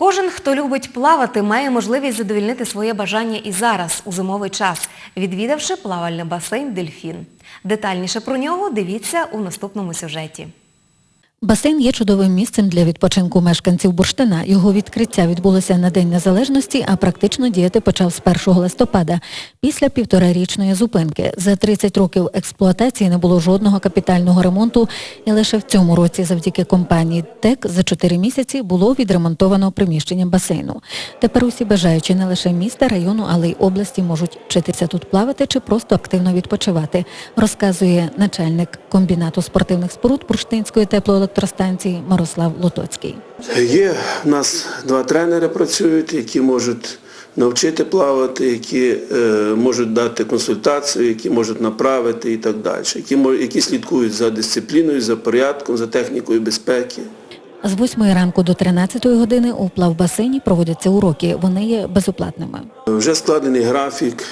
Кожен, хто любить плавати, має можливість задовільнити своє бажання і зараз, у зимовий час, відвідавши плавальний басейн «Дельфін». Детальніше про нього дивіться у наступному сюжеті. Басейн є чудовим місцем для відпочинку мешканців Бурштина. Його відкриття відбулося на День Незалежності, а практично діяти почав з 1 листопада, після півторарічної зупинки. За 30 років експлуатації не було жодного капітального ремонту, і лише в цьому році завдяки компанії ТЕК за 4 місяці було відремонтовано приміщення басейну. Тепер усі бажаючі не лише міста, району, але й області можуть вчитися тут плавати чи просто активно відпочивати, розказує начальник комбінату спортивних споруд Бурштинської теплоелектростанції Мирослав Лотоцький. Є в нас два тренери працюють, які можуть навчити плавати, які е, можуть дати консультацію, які можуть направити і так далі, які, які слідкують за дисципліною, за порядком, за технікою безпеки. З 8 ранку до 13 години у плавбасейні проводяться уроки. Вони є безоплатними. Вже складений графік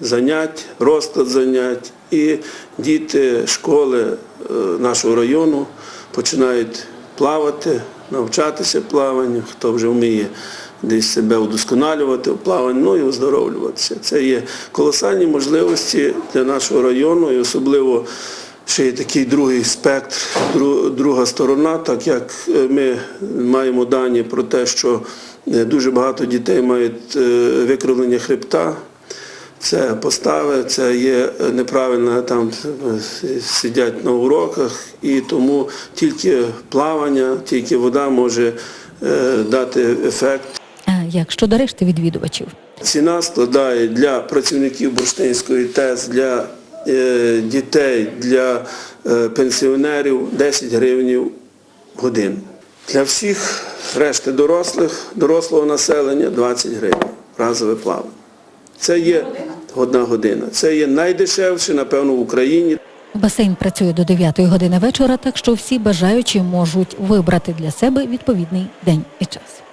занять, розклад занять, і діти школи е, нашого району починають плавати, навчатися плаванню, хто вже вміє десь себе удосконалювати в плаванні, ну і оздоровлюватися. Це є колосальні можливості для нашого району і особливо ще є такий другий спектр, друга сторона, так як е, ми маємо дані про те, що е, дуже багато дітей мають викривлення хребта. Це постави, це є неправильно там е, сидять на уроках, і тому тільки плавання, тільки вода може е, дати ефект. А як щодо решти відвідувачів? Ціна складає для працівників Бурштинської ТЕС, для е, дітей, для е, пенсіонерів 10 гривень в годину. Для всіх решти дорослих, дорослого населення 20 гривень разове плавання. Це є одна година. Це є найдешевше, напевно, в Україні. Басейн працює до 9 години вечора, так що всі бажаючі можуть вибрати для себе відповідний день і час.